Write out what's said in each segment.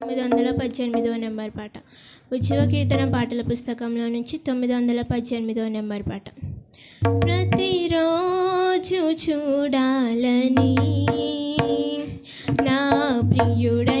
తొమ్మిది వందల పద్దెనిమిదో నెంబర్ పాట. ఉజ్జీవ కీర్తన పాటల పుస్తకంలో నుంచి తొమ్మిది వందల పద్దెనిమిదో నెంబర్ పాట. ప్రతిరోజు చూడాలని నా ప్రియుడ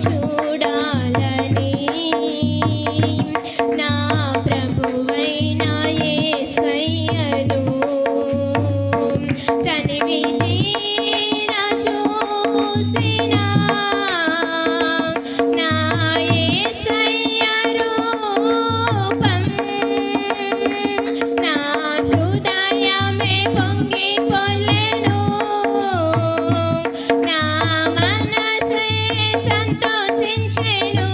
छोड़ సంతోషించెను.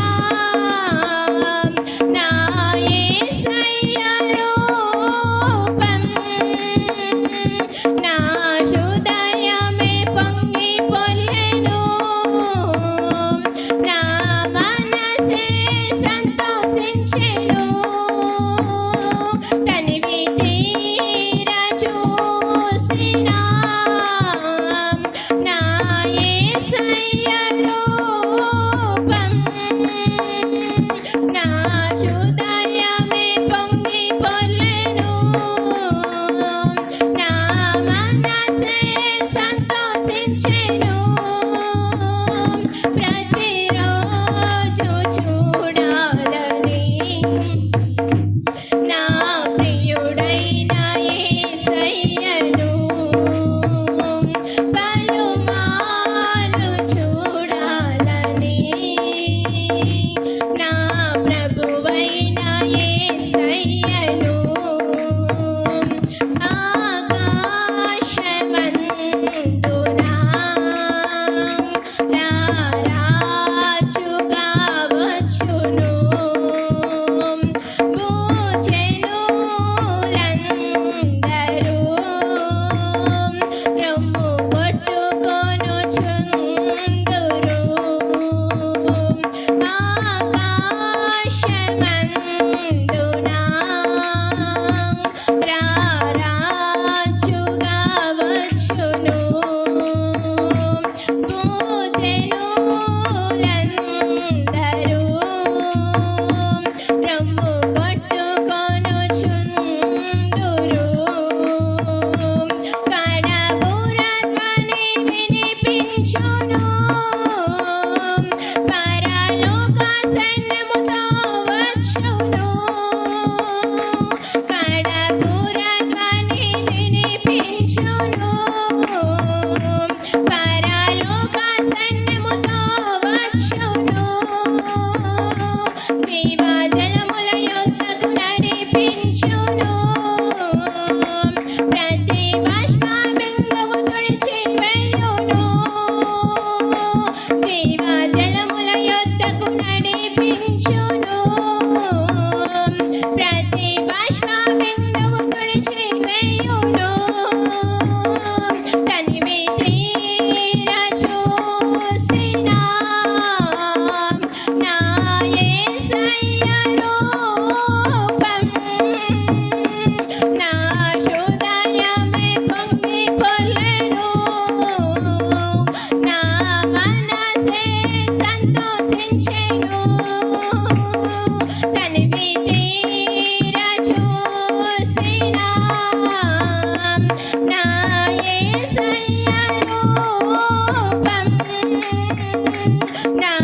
Yeah. para locos now